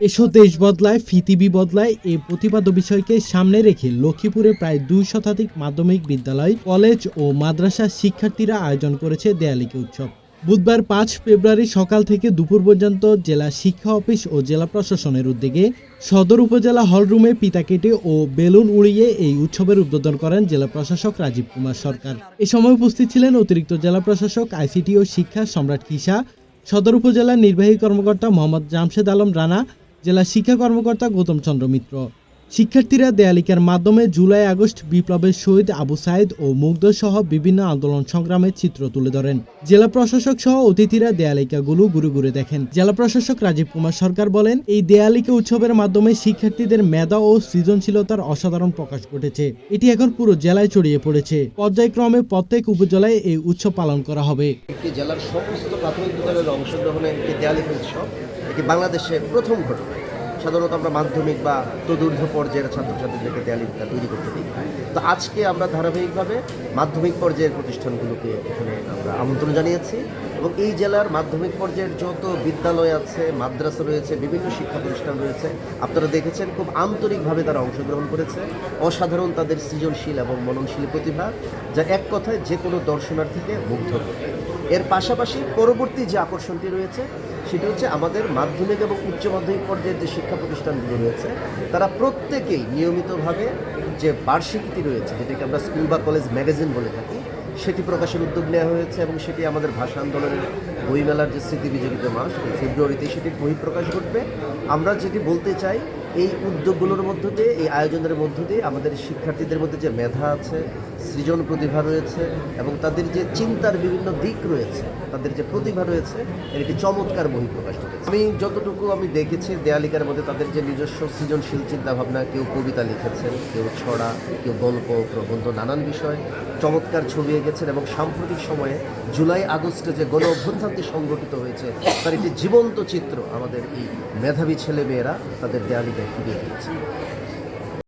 এসো দেশ বদলায়, পৃথিবী বদলায় এই প্রতিপাদ্য বিষয়কে সামনে রেখে লক্ষ্মীপুরে প্রায় দুই শতাধিক মাধ্যমিক বিদ্যালয়, কলেজ ও মাদ্রাসা শিক্ষার্থীরা আয়োজন করেছে দেয়ালিকে উৎসব। বুধবার পাঁচ ফেব্রুয়ারি সকাল থেকে দুপুর পর্যন্ত জেলা শিক্ষা অফিস ও জেলা প্রশাসনের উদ্যোগে সদর উপজেলা হলরুমে পিতা কেটে ও বেলুন উড়িয়ে এই উৎসবের উদ্বোধন করেন জেলা প্রশাসক রাজীব কুমার সরকার। এ সময় উপস্থিত ছিলেন অতিরিক্ত জেলা প্রশাসক, আইসিটি ও শিক্ষা সম্রাট কিসা সদর উপজেলার নির্বাহী কর্মকর্তা মোহাম্মদ জামশেদ আলম রানা জেলা শিক্ষা কর্মকর্তা গৌতম চন্দ্র মিত্র। শিক্ষার্থীরা দেয়ালিকার মাধ্যমে জুলাই, আগস্ট বিপ্লবের শহীদ আবু সাইদ ও মুগ্ধ সহ বিভিন্ন আন্দোলন সংগ্রামের চিত্র তুলে ধরেন। জেলা প্রশাসক সহ অতিথিরা দেয়ালিকাগুলো ঘুরে ঘুরে দেখেন। জেলা প্রশাসক রাজীব কুমার সরকার বলেন, এই দেয়ালিকা উৎসবের মাধ্যমে শিক্ষার্থীদের মেধা ও সৃজনশীলতার অসাধারণ প্রকাশ ঘটেছে। এটি এখন পুরো জেলায় ছড়িয়ে পড়েছে। পর্যায়ক্রমে প্রত্যেক উপজেলায় এই উৎসব পালন করা হবে। জেলার সমস্ত প্রাথমিক বিদ্যালয়ের অংশগ্রহণে দেয়ালিকা উৎসব। এটি প্রথম ঘটনা। সাধারণত আমরা মাধ্যমিক বা তদূর্ধ্ব পর্যায়ের ছাত্রছাত্রীদেরকে দেয়ালিকা তৈরি করতে দিই। তো আজকে আমরা ধারাবাহিকভাবে মাধ্যমিক পর্যায়ের প্রতিষ্ঠানগুলোকে এখানে আমরা আমন্ত্রণ জানিয়েছি এবং এই জেলার মাধ্যমিক পর্যায়ের যত বিদ্যালয় আছে, মাদ্রাসা রয়েছে, বিভিন্ন শিক্ষা প্রতিষ্ঠান রয়েছে, আপনারা দেখেছেন খুব আন্তরিকভাবে তারা অংশগ্রহণ করেছে। অসাধারণ তাদের সৃজনশীল এবং মননশীল প্রতিভা, যা এক কথায় যে কোনো দর্শনার্থীকে মুগ্ধ করবে এর পাশাপাশি পরবর্তী যে আকর্ষণটি রয়েছে, সেটি হচ্ছে আমাদের মাধ্যমিক এবং উচ্চ মাধ্যমিক পর্যায়ের যে শিক্ষা প্রতিষ্ঠানগুলো রয়েছে, তারা প্রত্যেকেই নিয়মিতভাবে যে বার্ষিকীটি রয়েছে, যেটাকে আমরা স্কুল বা কলেজ ম্যাগাজিন বলে থাকি, সেটি প্রকাশের উদ্যোগ নেওয়া হয়েছে এবং সেটি আমাদের ভাষা আন্দোলনের বইমেলার যে স্মৃতি বিজড়িত মাস ফেব্রুয়ারিতে সেটির বহিঃপ্রকাশ ঘটবে। আমরা যেটি বলতে চাই এই উদ্যোগগুলোর মধ্য দিয়ে, এই আয়োজনের মধ্য দিয়ে আমাদের শিক্ষার্থীদের মধ্যে যে মেধা আছে, সৃজন প্রতিভা রয়েছে এবং তাদের যে চিন্তার বিভিন্ন দিক রয়েছে, তাদের যে প্রতিভা রয়েছে, এর একটি চমৎকার বহিঃপ্রকাশ ঘটেছে। আমি যতটুকু আমি দেখেছি দেয়ালিকার মধ্যে তাদের যে নিজস্ব সৃজনশীল চিন্তাভাবনা, কেউ কবিতা লিখেছেন, কেউ ছড়া, কেউ গল্প, প্রবন্ধ, নানান বিষয় চমৎকার ছবি এঁকেছেন এবং সাম্প্রতিক সময়ে জুলাই আগস্টে যে গণ অভ্যুত্থানটি সংগঠিত হয়েছে, তার একটি জীবন্ত চিত্র আমাদের এই মেধাবী ছেলেমেয়েরা তাদের equilibri